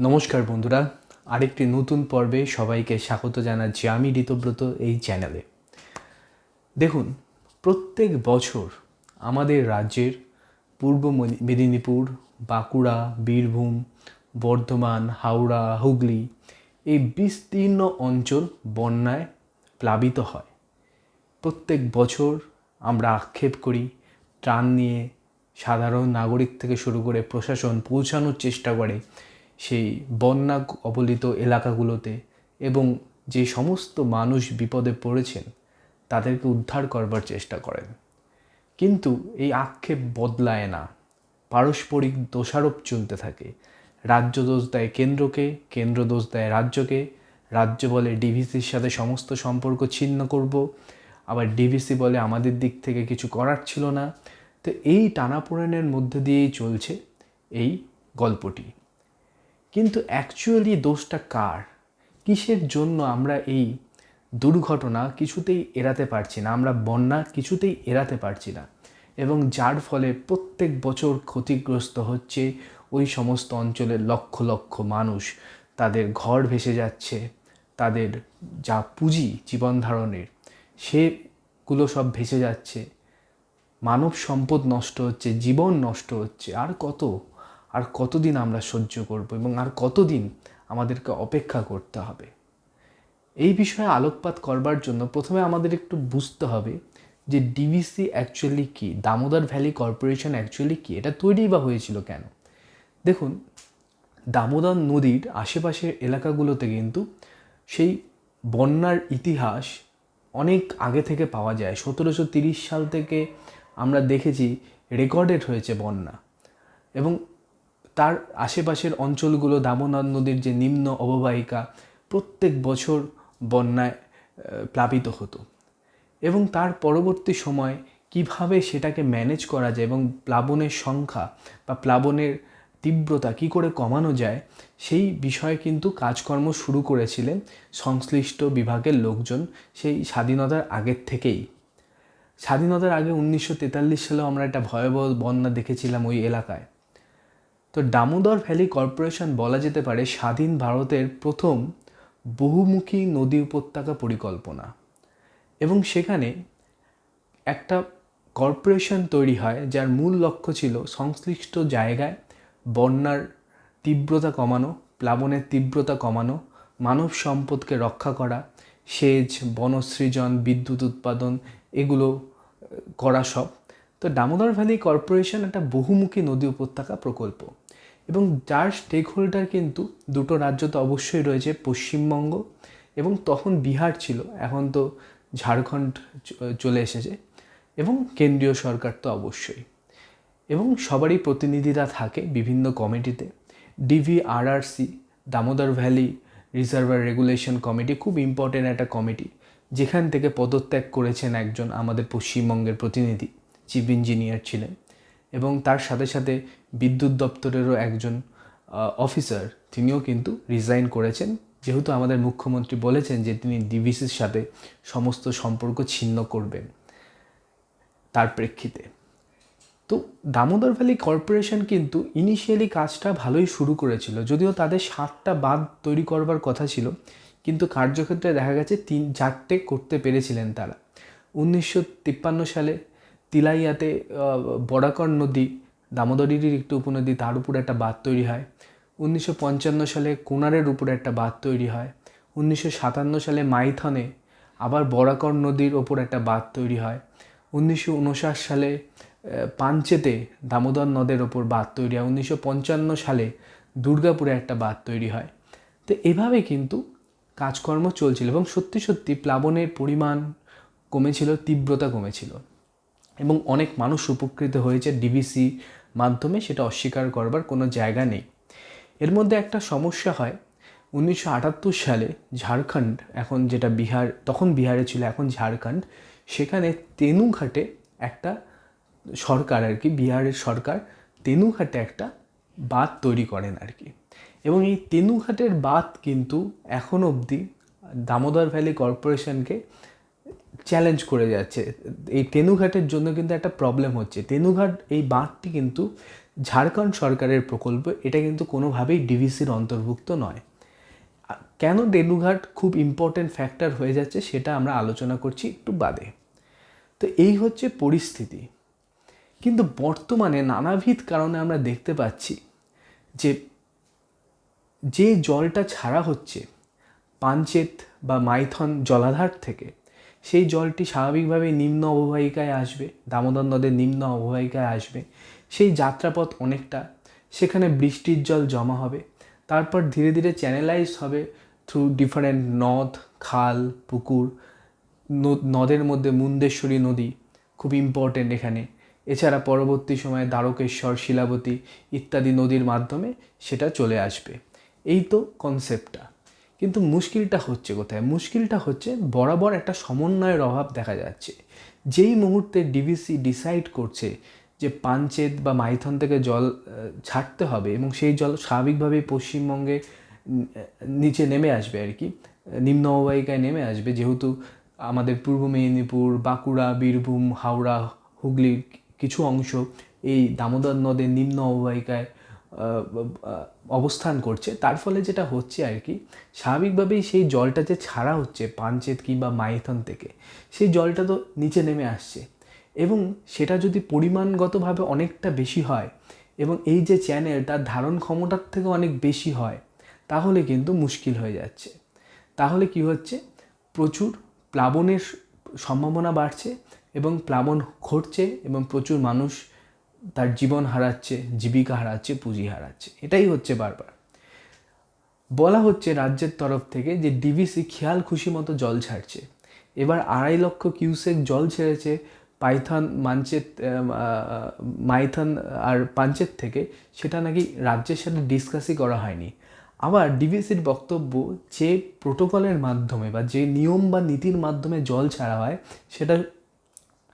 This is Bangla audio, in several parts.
নমস্কার বন্ধুরা, আরেকটি নতুন পর্বে সবাইকে স্বাগত জানাচ্ছি আমি ঋতব্রত এই চ্যানেলে। দেখুন, প্রত্যেক বছর আমাদের রাজ্যের পূর্ব মেদিনীপুর, বাঁকুড়া, বীরভূম, বর্ধমান, হাওড়া, হুগলি এই বিস্তীর্ণ অঞ্চল বন্যায় প্লাবিত হয়। প্রত্যেক বছর আমরা আক্ষেপ করি, ত্রাণ নিয়ে সাধারণ নাগরিক থেকে শুরু করে প্রশাসন পৌঁছানোর চেষ্টা করে সেই বন্যা কবলিত এলাকাগুলোতে এবং যে সমস্ত মানুষ বিপদে পড়েছেন, তাদেরকে উদ্ধার করবার চেষ্টা করেন। কিন্তু এই আক্ষেপ বদলায় না। পারস্পরিক দোষারোপ চলতে থাকে। রাজ্য দোষ দেয় কেন্দ্রকে, কেন্দ্র দোষ দেয় রাজ্যকে। রাজ্য বলে ডিভিসির সাথে সমস্ত সম্পর্ক ছিন্ন করব। আবার ডিভিসি বলে আমাদের দিক থেকে কিছু করার ছিল না। তো এই টানাপোড়েনের মধ্যে দিয়েই চলছে এই গল্পটি। কিন্তু অ্যাকচুয়ালি দোষটা কার? কিসের জন্য আমরা এই দুর্ঘটনা কিছুতেই এড়াতে পারছি না? আমরা বন্যা কিছুতেই এড়াতে পারছি না। এবং যার ফলে প্রত্যেক বছর ক্ষতিগ্রস্ত হচ্ছে ওই সমস্ত অঞ্চলের লক্ষ লক্ষ মানুষ। তাদের ঘর ভেসে যাচ্ছে, তাদের যা পুঁজি জীবন ধারণের, সেগুলো সব ভেসে যাচ্ছে। মানব সম্পদ নষ্ট হচ্ছে, জীবন নষ্ট হচ্ছে, আর কত? আর কতদিন আমরা সহ্য করব এবং আর কতদিন আমাদেরকে অপেক্ষা করতে হবে? এই বিষয়ে আলোকপাত করবার জন্য প্রথমে আমাদের একটু বুঝতে হবে যে ডিভিসি অ্যাকচুয়ালি কী? দামোদর ভ্যালি কর্পোরেশন অ্যাকচুয়ালি কী? এটা তৈরি বা হয়েছিল কেন? দেখুন, দামোদর নদীর আশেপাশের এলাকাগুলোতে কিন্তু সেই বন্যার ইতিহাস অনেক আগে থেকে পাওয়া যায়। সতেরোশো তিরিশ সাল থেকে আমরা দেখেছি রেকর্ডেড হয়েছে বন্যা। এবং তার আশেপাশের অঞ্চলগুলো দামোদর নদীর যে নিম্ন অববাহিকা প্রত্যেক বছর বন্যায় প্লাবিত হতো। এবং তার পরবর্তী সময় কীভাবে সেটাকে ম্যানেজ করা যায় এবং প্লাবনের সংখ্যা বা প্লাবনের তীব্রতা কী করে কমানো যায়, সেই বিষয়ে কিন্তু কাজকর্ম শুরু করেছিলেন সংশ্লিষ্ট বিভাগের লোকজন সেই স্বাধীনতার আগের থেকেই। স্বাধীনতার আগে উনিশশো সালেও আমরা একটা ভয়াবহ বন্যা দেখেছিলাম ওই এলাকায়। তো দামোদর ভ্যালি কর্পোরেশন বলা যেতে পারে স্বাধীন ভারতের প্রথম বহুমুখী নদী উপত্যকা পরিকল্পনা। এবং সেখানে একটা কর্পোরেশন তৈরি হয় যার মূল লক্ষ্য ছিল সংশ্লিষ্ট জায়গায় বন্যার তীব্রতা কমানো, প্লাবনের তীব্রতা কমানো, মানব সম্পদকে রক্ষা করা, সেচ, বনসৃজন, বিদ্যুৎ উৎপাদন, এগুলো করা সব। তো দামোদর ভ্যালি কর্পোরেশন একটা বহুমুখী নদী উপত্যকা প্রকল্প। এবং যার স্টেক হোল্ডার কিন্তু দুটো রাজ্য তো অবশ্যই রয়েছে, পশ্চিমবঙ্গ এবং তখন বিহার ছিল, এখন তো ঝাড়খণ্ড চলে এসেছে এবং কেন্দ্রীয় সরকার তো অবশ্যই। এবং সবারই প্রতিনিধিরা থাকে বিভিন্ন কমিটিতে। DVRRC Damodar valley reservoir regulation committee খুব ইম্পর্টেন্ট একটা কমিটি, যেখান থেকে পদত্যাগ করেছেন একজন আমাদের পশ্চিমবঙ্গের প্রতিনিধি। চিফ ইঞ্জিনিয়ার ছিলেন এবং তার সাথে সাথে বিদ্যুৎ দপ্তরেরও একজন অফিসার তিনিও কিন্তু রিজাইন করেছেন। যেহেতু আমাদের মুখ্যমন্ত্রী বলেছেন যে তিনি ডিভিসির সাথে সমস্ত সম্পর্ক ছিন্ন করবেন তার প্রেক্ষিতে। তো দামোদর ভ্যালি কর্পোরেশন কিন্তু ইনিশিয়ালি কাজটা ভালোই শুরু করেছিল, যদিও তাদের সাতটা বাঁধ তৈরি করবার কথা ছিল, কিন্তু কার্যক্ষেত্রে দেখা গেছে তিন, চারটে করতে পেরেছিলেন তারা। উনিশশো তিপ্পান্ন সালে তিলাইয়াতে বরাকর নদী দামোদরেরই একটি উপনদী, তার উপর একটা বাঁধ তৈরি হয়। উনিশশো পঞ্চান্ন সালে কোনারের উপরে একটা বাঁধ তৈরি হয়। উনিশশো সাতান্ন সালে মাইথনে আবার বরাকর নদীর ওপর একটা বাঁধ তৈরি হয়। উনিশশো উনষাট সালে পাঞ্চেতে দামোদর নদের ওপর বাঁধ তৈরি হয়। উনিশশো পঞ্চান্ন সালে দুর্গাপুরে একটা বাঁধ তৈরি হয়। তো এভাবে কিন্তু কাজকর্ম চলছিল এবং সত্যি সত্যি প্লাবনের পরিমাণ কমেছিল, তীব্রতা কমেছিল। এবং অনেক মানুষ উপকৃত হয়েছে ডিভিসি মাধ্যমে, সেটা অস্বীকার করবার কোনো জায়গা নেই। এর মধ্যে একটা সমস্যা হয়, উনিশশো আটাত্তর সালে ঝাড়খণ্ড, এখন যেটা বিহার, তখন বিহারে ছিল, এখন ঝাড়খণ্ড, সেখানে তেনুঘাটে একটা সরকার আর কি, বিহারের সরকার তেনুঘাটে একটা বাঁধ তৈরি করেন আর কি। এবং এই তেনুঘাটের বাঁধ কিন্তু এখন অবধি দামোদর ভ্যালি কর্পোরেশনকে চ্যালেঞ্জ করে যাচ্ছে। এই তেনুঘাটের জন্য কিন্তু একটা প্রবলেম হচ্ছে। তেনুঘাট এই বাঁধটি কিন্তু ঝাড়খণ্ড সরকারের প্রকল্প, এটা কিন্তু কোনোভাবেই ডিভিসির অন্তর্ভুক্ত নয়। কেন দেলুঘাট খুব ইম্পর্ট্যান্ট ফ্যাক্টর হয়ে যাচ্ছে সেটা আমরা আলোচনা করছি একটু বাদে। তো এই হচ্ছে পরিস্থিতি। কিন্তু বর্তমানে নানাবিধ কারণে আমরা দেখতে পাচ্ছি যে যে জলটা ছাড়া হচ্ছে পাঞ্চেত বা মাইথন জলাধার থেকে সেই জলটি স্বাভাবিকভাবেই নিম্ন অববাহিকায় আসবে, দামোদর নদের নিম্ন অববাহিকায় আসবে। সেই যাত্রাপথ অনেকটা, সেখানে বৃষ্টির জল জমা হবে। তারপর ধীরে ধীরে চ্যানেলাইজ হবে থ্রু ডিফারেন্ট নদ খাল, পুকুর নদের মধ্যে মুন্দেশ্বরী নদী, খুব ইম্পর্টেন্ট এখানে। এছাড়া পরবর্তী সময়ে দ্বারকেশ্বর, শিলাবতী ইত্যাদি নদীর মাধ্যমে সেটা চলে আসবে। এই তো কনসেপ্টটা কিন্তু মুশকিলটা হচ্ছে কোথায়? মুশকিলটা হচ্ছে বরাবর একটা সমন্বয়ের অভাব দেখা যাচ্ছে। যেই মুহূর্তে ডিভিসি ডিসাইড করছে যে পাঞ্চেত বা মাইথন থেকে জল ছাড়তে হবে এবং সেই জল স্বাভাবিকভাবেই পশ্চিমবঙ্গে নিচে নেমে আসবে আর কি, নিম্ন অববাহিকায় নেমে আসবে। যেহেতু আমাদের পূর্ব মেদিনীপুর, বাঁকুড়া, বীরভূম, হাওড়া, হুগলির কিছু অংশ এই দামোদর নদের নিম্ন অববাহিকায় অবস্থান করছে, তার ফলে যেটা হচ্ছে আর কি, স্বাভাবিকভাবেই সেই জলটা যে ছাড়া হচ্ছে পাঞ্চেত কিংবা মাইথন থেকে, সেই জলটা তো নিচে নেমে আসছে। এবং সেটা যদি পরিমাণগতভাবে অনেকটা বেশি হয় এবং এই যে চ্যানেল তার ধারণ ক্ষমতার থেকে অনেক বেশি হয়, তাহলে কিন্তু মুশকিল হয়ে যাচ্ছে। তাহলে কি হচ্ছে? প্রচুর প্লাবনের সম্ভাবনা বাড়ছে এবং প্লাবন ঘটছে এবং প্রচুর মানুষ তার জীবন হারাচ্ছে জীবিকা হারাচ্ছে পুঁজি হারাচ্ছে। এটাই হচ্ছে বারবার। বলা হচ্ছে রাজ্যের তরফ থেকে যে ডিভিসি খেয়াল খুশি মতো জল ছাড়ছে। এবার আড়াই লক্ষ কিউসেক জল ছেড়েছে পাইথন মানচেত আহ, মাইথন আর পাঞ্চেত থেকে। সেটা নাকি রাজ্যের সাথে ডিসকাসই করা হয়নি। আবার ডিভিসির বক্তব্য যে প্রোটোকলের মাধ্যমে বা যে নিয়ম বা নীতির মাধ্যমে জল ছাড়া হয় সেটা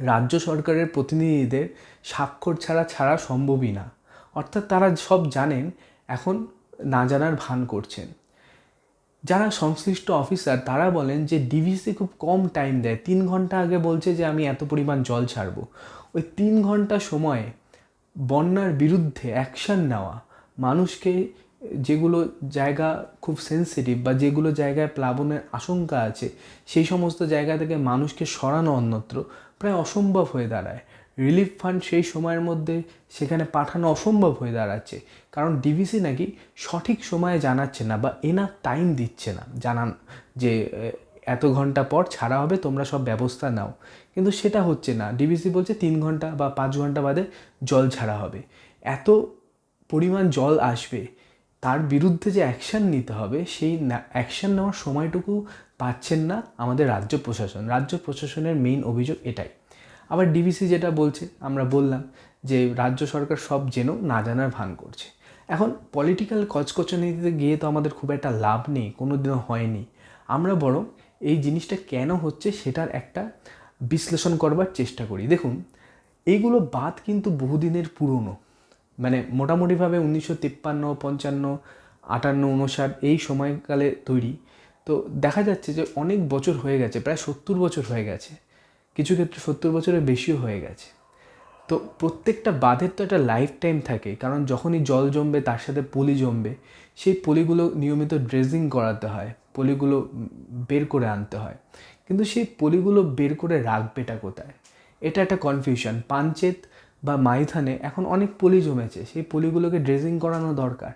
রাজ্য সরকারের প্রতিনিধিদের স্বাক্ষর ছাড়া ছাড়া সম্ভবই না। অর্থাৎ তারা সব জানেন, এখন না জানার ভান করছেন। যারা সংশ্লিষ্ট অফিসার, তারা বলেন যে ডিভিসি খুব কম টাইম দেয়। তিন ঘণ্টা আগে বলছে যে আমি এত পরিমাণ জল ছাড়বো। ওই তিন ঘণ্টা সময়ে বন্যার বিরুদ্ধে অ্যাকশন নেওয়া, মানুষকে যেগুলো জায়গা খুব সেন্সিটিভ বা যেগুলো জায়গায় প্লাবনের আশঙ্কা আছে, সেই সমস্ত জায়গা থেকে মানুষকে সরানো অন্যত্র প্রায় অসম্ভব হয়ে দাঁড়ায়। রিলিফ ফান্ড সেই সময়ের মধ্যে সেখানে পাঠানো অসম্ভব হয়ে দাঁড়াচ্ছে। কারণ ডিভিসি নাকি সঠিক সময়ে জানাচ্ছে না বা এনাফ টাইম দিচ্ছে না। জানান যে এত ঘণ্টা পর ছাড়া হবে, তোমরা সব ব্যবস্থা নাও। কিন্তু সেটা হচ্ছে না। ডিভিসি বলছে তিন ঘণ্টা বা পাঁচ ঘণ্টা বাদে জল ছাড়া হবে। এত পরিমাণ জল আসবে তার বিরুদ্ধে যে অ্যাকশান নিতে হবে, সেই অ্যাকশান নেওয়ার সময়টুকু পাচ্ছেন না আমাদের রাজ্য প্রশাসন। রাজ্য প্রশাসনের মেইন অভিযোগ এটাই। আবার ডিবিসি যেটা বলছে, আমরা বললাম যে রাজ্য সরকার সব জেনেও না জানার ভান করছে। এখন পলিটিক্যাল কচকচনিতে গিয়ে তো আমাদের খুব একটা লাভ নেই কোনো দিনও হয়নি। আমরা বরং এই জিনিসটা কেন হচ্ছে সেটার একটা বিশ্লেষণ করবার চেষ্টা করি। দেখুন এইগুলো বাদ কিন্তু বহুদিনের পুরনো। মানে মোটামুটিভাবে উনিশশো তিপ্পান্ন, পঞ্চান্ন, আটান্ন উনষাট এই সময়কালে তৈরি। তো দেখা যাচ্ছে যে অনেক বছর হয়ে গেছে, প্রায় সত্তর বছর হয়ে গেছে। কিছু ক্ষেত্রে সত্তর বছরের বেশিও হয়ে গেছে। তো প্রত্যেকটা বাঁধের তো একটা লাইফ টাইম থাকে, কারণ যখনই জল জমবে তার সাথে পলি জমবে, সেই পলিগুলো নিয়মিত ড্রেজিং করাতে হয়, পলিগুলো বের করে আনতে হয়। কিন্তু সেই পলিগুলো বের করে রাখবেটা কোথায়? এটা একটা কনফিউশন পাঞ্চেত বা মাইথানে এখন অনেক পলি জমেছে। সেই পলিগুলোকে ড্রেজিং করানো দরকার।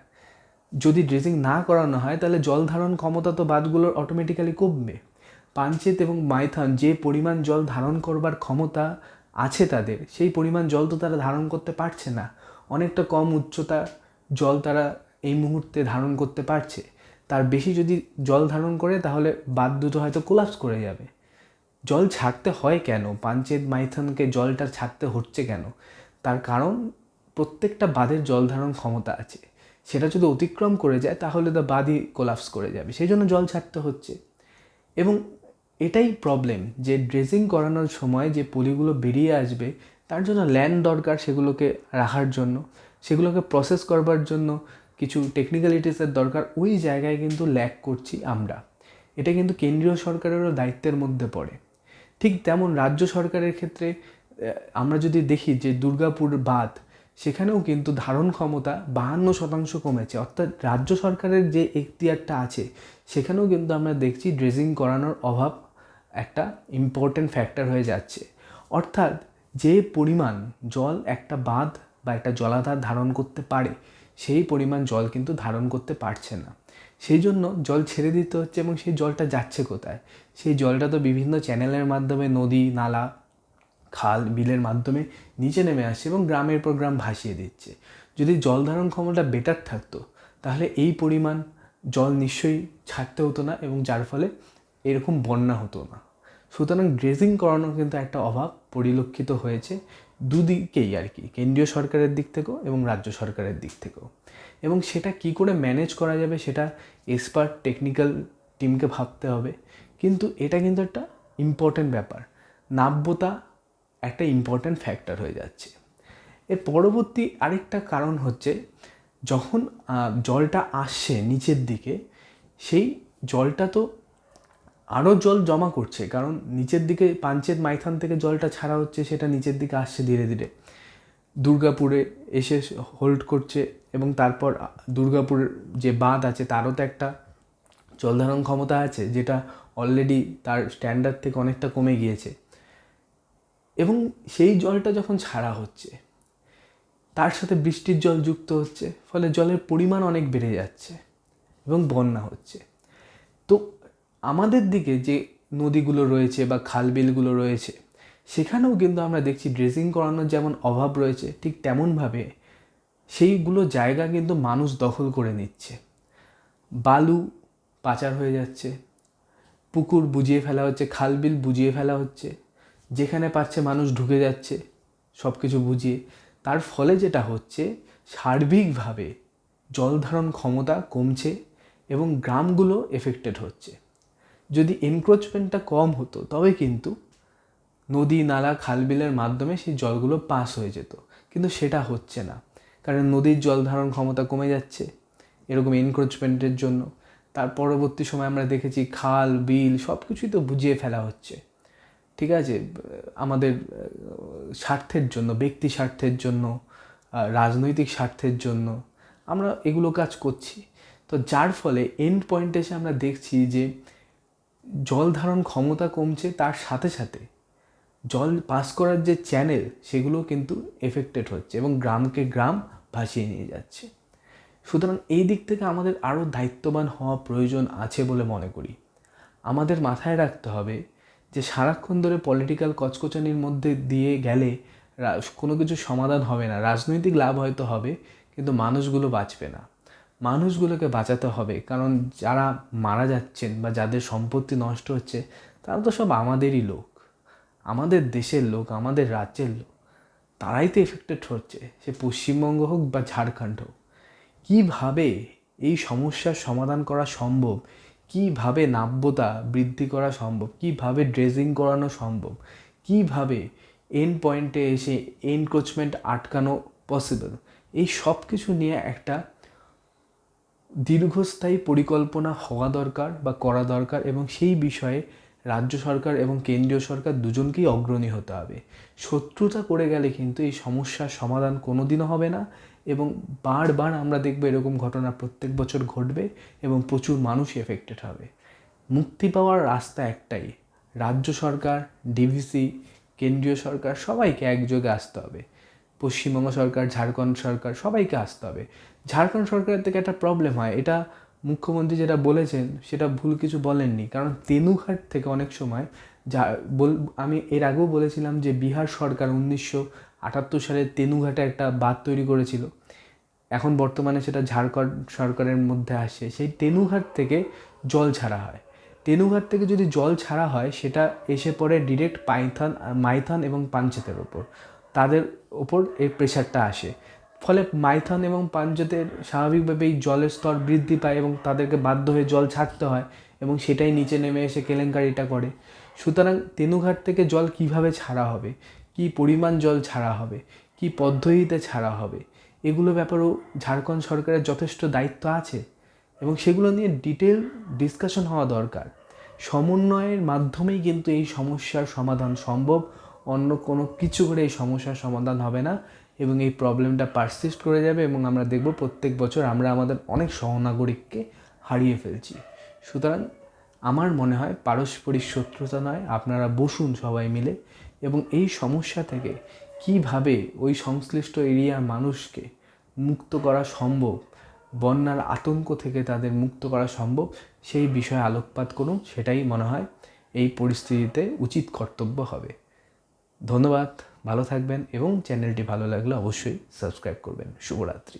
যদি ড্রেজিং না করানো হয়, তাহলে জল ধারণ ক্ষমতা তো বাঁধগুলোর অটোমেটিক্যালি কমবে। পাঞ্চেত এবং মাইথান যে পরিমাণ জল ধারণ করবার ক্ষমতা আছে তাদের, সেই পরিমাণ জল তো তারা ধারণ করতে পারছে না। অনেকটা কম উচ্চতা জল তারা এই মুহূর্তে ধারণ করতে পারছে। তার বেশি যদি জল ধারণ করে, তাহলে বাঁধ দুটো হয়তো কোলাপস করে যাবে। জল ছাড়তে হয় কেন? পাঞ্চেত মাইথনকে জলটা ছাড়তে হচ্ছে কেন? তার কারণ প্রত্যেকটা বাঁধের জল ধারণ ক্ষমতা আছে। সেটা যদি অতিক্রম করে যায়, তাহলে তো বাঁধই কোলাপস করে যাবে। সেই জন্য জল ছাড়তে হচ্ছে। এবং এটাই প্রবলেম যে ড্রেসিং করানোর সময় যে পলিগুলো বেরিয়ে আসবে, তার জন্য ল্যান্ড দরকার সেগুলোকে রাখার জন্য। সেগুলোকে প্রসেস করবার জন্য কিছু টেকনিক্যালিটিসের দরকার। ওই জায়গায় কিন্তু ল্যাক করছি আমরা। এটা কিন্তু কেন্দ্রীয় সরকারেরও দায়িত্বের মধ্যে পড়ে। ঠিক তেমন রাজ্য সরকারের ক্ষেত্রে আমরা যদি দেখি যে দুর্গাপুর বাঁধ, সেখানেও কিন্তু ধারণ ক্ষমতা বাহান্ন শতাংশ কমেছে। অর্থাৎ রাজ্য সরকারের যে এখতিয়ারটা আছে, সেখানেও কিন্তু আমরা দেখছি ড্রেজিং করানোর অভাব একটা ইম্পর্ট্যান্ট ফ্যাক্টর হয়ে যাচ্ছে। অর্থাৎ যে পরিমাণ জল একটা বাঁধ বা একটা জলাধার ধারণ করতে পারে, সেই পরিমাণ জল কিন্তু ধারণ করতে পারছে না। সেই জন্য জল ছেড়ে দিতে হচ্ছে এবং সেই জলটা যাচ্ছে কোথায়? সেই জলটা তো বিভিন্ন চ্যানেলের মাধ্যমে, নদী, নালা, খাল, বিলের মাধ্যমে নিচে নেমে আসছে এবং গ্রামের পর গ্রাম ভাসিয়ে দিচ্ছে। যদি জল ধারণ ক্ষমতা বেটার থাকতো, তাহলে এই পরিমাণ জল নিশ্চয়ই ছাড়তে হতো না এবং যার ফলে এরকম বন্যা হতো না। সুতরাং ড্রেজিং করানোর কিন্তু একটা অভাব পরিলক্ষিত হয়েছে। দুদিকেই আর কি, কেন্দ্রীয় সরকারের দিক থেকেও এবং রাজ্য সরকারের দিক থেকেও। এবং সেটা কি করে ম্যানেজ করা যাবে সেটা এক্সপার্ট টেকনিক্যাল টিমকে ভাবতে হবে। কিন্তু এটা কিন্তু একটা ইম্পর্ট্যান্ট ব্যাপার। নাব্যতা একটা ইম্পর্ট্যান্ট ফ্যাক্টর হয়ে যাচ্ছে। এর পরবর্তী আরেকটা কারণ হচ্ছে যখন জলটা আসছে নিচের দিকে, সেই জলটা তো আরও জল জমা করছে, কারণ নিচের দিকে পাঞ্চেত মাইথান থেকে জলটা ছাড়া হচ্ছে, সেটা নিচের দিকে আসছে ধীরে ধীরে। দুর্গাপুরে এসে হোল্ড করছে এবং তারপর দুর্গাপুরের যে বাঁধ আছে, তারও তো একটা জলধারণ ক্ষমতা আছে, যেটা অলরেডি তার স্ট্যান্ডার্ড থেকে অনেকটা কমে গিয়েছে। এবং সেই জলটা যখন ছাড়া হচ্ছে, তার সাথে বৃষ্টির জল যুক্ত হচ্ছে, ফলে জলের পরিমাণ অনেক বেড়ে যাচ্ছে এবং বন্যা হচ্ছে। তো আমাদের দিকে যে নদীগুলো রয়েছে বা খাল বিলগুলো রয়েছে, সেখানেও কিন্তু আমরা দেখছি ড্রেসিং করানোর যেমন অভাব রয়েছে, ঠিক তেমনভাবে সেইগুলো জায়গা কিন্তু মানুষ দখল করে নিচ্ছে। বালু পাচার হয়ে যাচ্ছে, পুকুর বুঝিয়ে ফেলা হচ্ছে খাল বিল বুঝিয়ে ফেলা হচ্ছে, যেখানে পাচ্ছে মানুষ ঢুকে যাচ্ছে সব কিছু বুঝিয়ে। তার ফলে যেটা হচ্ছে, সার্বিকভাবে জল ধারণ ক্ষমতা কমছে এবং গ্রামগুলো এফেক্টেড হচ্ছে। যদি এনক্রোচমেন্টটা কম হতো, তবে কিন্তু নদী, নালা, খালবিলের মাধ্যমে সেই জলগুলো পাস হয়ে যেত। কিন্তু সেটা হচ্ছে না। কারণ নদীর জল ধারণ ক্ষমতা কমে যাচ্ছে, এরকম এনক্রোচমেন্টের জন্য। তার পরবর্তী সময় আমরা দেখেছি খাল, বিল সব কিছুই তো বুঝিয়ে ফেলা হচ্ছে। ঠিক আছে? আমাদের, স্বার্থের জন্য, ব্যক্তি স্বার্থের জন্য রাজনৈতিক স্বার্থের জন্য আমরা এগুলো কাজ করছি। তো যার ফলে এন্ড পয়েন্টে এসে আমরা দেখছি যে জল ধারণ ক্ষমতা কমছে তার সাথে সাথে জল পাস করার যে চ্যানেল সেগুলো কিন্তু এফেক্টেড হচ্ছে এবং গ্রামকে গ্রাম ভাসিয়ে নিয়ে যাচ্ছে। সুতরাং এই দিক থেকে আমাদের আরও দায়িত্ববান হওয়া প্রয়োজন আছে বলে মনে করি। আমাদের মাথায় রাখতে হবে যে সারাক্ষণ ধরে পলিটিক্যাল কচকচানির মধ্যে দিয়ে গেলে কোনো কিছু সমাধান হবে না, রাজনৈতিক লাভ হয়তো হবে, কিন্তু মানুষগুলো বাঁচবে না। মানুষগুলোকে বাঁচাতে হবে। কারণ যারা মারা যাচ্ছেন বা যাদের সম্পত্তি নষ্ট হচ্ছে, তারা তো সব আমাদেরই লোক। আমাদের দেশের লোক, আমাদের রাজ্যের লোক। তারাই তো এফেক্টেড হচ্ছে। সে পশ্চিমবঙ্গ হোক বা ঝাড়খণ্ড হোক। কীভাবে এই সমস্যার সমাধান করা সম্ভব? কীভাবে নাব্যতা বৃদ্ধি করা সম্ভব? কীভাবে ড্রেজিং করানো সম্ভব? কীভাবে এন পয়েন্টে এসে এনক্রোচমেন্ট আটকানো পসিবল এই সব কিছু নিয়ে একটা দীর্ঘস্থায়ী পরিকল্পনা হওয়া দরকার বা করা দরকার এবং সেই বিষয়ে রাজ্য সরকার এবং কেন্দ্রীয় সরকার দুজনকেই অগ্রণী হতে হবে। শত্রুতা করে গেলে কিন্তু এই সমস্যার সমাধান কোনো দিনও হবে না এবং বারবার আমরা দেখব এরকম ঘটনা প্রত্যেক বছর ঘটবে এবং প্রচুর মানুষ এফেক্টেড হবে। মুক্তি পাওয়ার রাস্তা একটাই, রাজ্য সরকার ডিভিসি কেন্দ্রীয় সরকার সবাইকে একযোগে আসতে হবে। পশ্চিমবঙ্গ সরকার, ঝাড়খণ্ড সরকার সবাইকে আসতে হবে। ঝাড়খণ্ড সরকারের থেকে একটা প্রবলেম হয়। এটা মুখ্যমন্ত্রী যেটা বলেছেন, সেটা ভুল কিছু বলেননি। কারণ তেনুঘাট থেকে অনেক সময় যা বল, আমি এর আগেও বলেছিলাম যে বিহার সরকার উনিশশো আটাত্তর সালে তেনুঘাটে একটা বাঁধ তৈরি করেছিল। এখন বর্তমানে সেটা ঝাড়খণ্ড সরকারের মধ্যে আসে সেই তেনুঘাট থেকে জল ছাড়া হয়। তেনুঘাট থেকে যদি জল ছাড়া হয়, সেটা এসে পড়ে ডিরেক্ট পাইথান, মাইথান এবং পাঞ্চেতের ওপর। তাদের ওপর এই প্রেশারটা আসে। ফলে মাইথন এবং পাঞ্জতের স্বাভাবিকভাবেই জলের স্তর বৃদ্ধি পায় এবং তাদেরকে বাধ্য হয়ে জল ছাড়তে হয় এবং সেটাই নিচে নেমে এসে কেলেঙ্কারিটা করে। সুতরাং তেনুঘাট থেকে জল কীভাবে ছাড়া হবে? কি পরিমাণ জল ছাড়া হবে? কি পদ্ধতিতে ছাড়া হবে? এগুলো ব্যাপারেও ঝাড়খণ্ড সরকারের যথেষ্ট দায়িত্ব আছে এবং সেগুলো নিয়ে ডিটেল ডিসকাশন হওয়া দরকার। সমন্বয়ের মাধ্যমেই কিন্তু এই সমস্যার সমাধান সম্ভব। অন্য কোনো কিছু করে এই সমস্যার সমাধান হবে না। এবং এই প্রবলেমটা পারসিস্ট করে যাবে এবং আমরা দেখব প্রত্যেক বছর আমরা আমাদের অনেক সহনাগরিককে হারিয়ে ফেলছি। সুতরাং আমার মনে হয় পারস্পরিক শত্রুতা নয়, আপনারা বসুন সবাই মিলে এবং এই সমস্যা থেকে কীভাবে ওই সংশ্লিষ্ট এরিয়ার মানুষকে মুক্ত করা সম্ভব, বন্যার আতঙ্ক থেকে তাদের মুক্ত করা সম্ভব, সেই বিষয়ে আলোকপাত করুন, সেটাই মনে হয় এই পরিস্থিতিতে উচিত কর্তব্য হবে। ধন্যবাদ। ভালো থাকবেন এবং চ্যানেলটি ভালো লাগলে অবশ্যই সাবস্ক্রাইব করবেন। শুভরাত্রি।